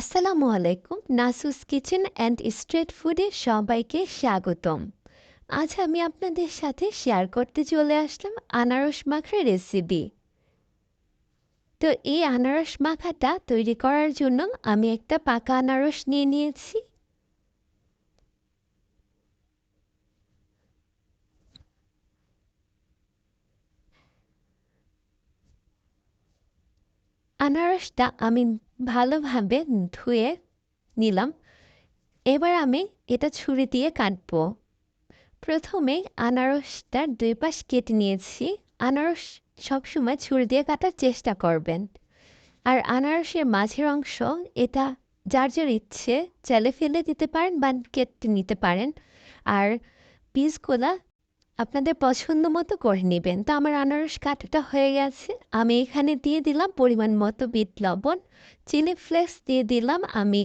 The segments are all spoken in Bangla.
আসসালামু আলাইকুম, নাসুস কিচেন অ্যান্ড স্ট্রিট ফুডে সবাইকে স্বাগতম। আজ আমি আপনাদের সাথে শেয়ার করতে চলে আসলাম আনারস মাখার রেসিপি। তো এই আনারস মাখাটা তৈরি করার জন্য আমি একটা পাকা আনারস নিয়ে নিয়েছি। আনারসটা আমি ভালোভাবে ধুয়ে নিলাম। এবার আমি এটা ছুরি দিয়ে কাটবো। প্রথমে আনারসটার দুই পাশ কেটে নিয়েছি। আনারস সবসময় ছুরি দিয়ে কাটার চেষ্টা করবেন। আর আনারসের মাঝের অংশ, এটা যার যার ইচ্ছে, চালে ফেলে দিতে পারেন বা কেটে নিতে পারেন। আর পিসগুলা আপনাদের পছন্দ মতো করে নেবেন। তো আমার আনারস কাটাটা হয়ে গেছে। আমি এখানে দিয়ে দিলাম পরিমাণ মতো বিট লবণ, চিলি ফ্লেক্স দিয়ে দিলাম আমি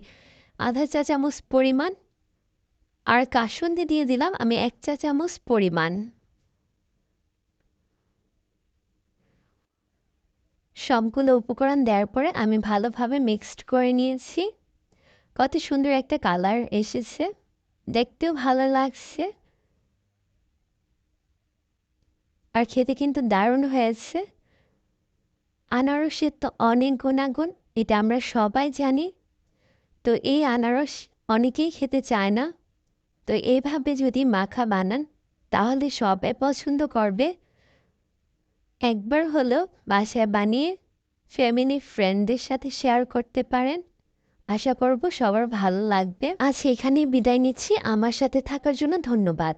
আধা চা চামচ পরিমাণ, আর কাসুন্দি দিয়ে দিলাম আমি এক চা চামচ পরিমাণ। সবগুলো উপকরণ দেওয়ার পরে আমি ভালোভাবে মিক্সড করে নিয়েছি। কত সুন্দর একটা কালার এসেছে। দেখতেও ভালো লাগছে। আর খেতে কিন্তু দারুণ হয়েছে। আনারসের তো অনেক গুণাগুণ, এটা আমরা সবাই জানি। তো এই আনারস অনেকেই খেতে চায় না। তো এইভাবে যদি মাখা বানান, তাহলে সবাই পছন্দ করবে। একবার হলো বাসায় বানিয়ে ফ্যামিলি ফ্রেন্ডদের সাথে শেয়ার করতে পারেন। আশা করব সবার ভালো লাগবে। আজ এখানেই বিদায় নিচ্ছি। আমার সাথে থাকার জন্য ধন্যবাদ।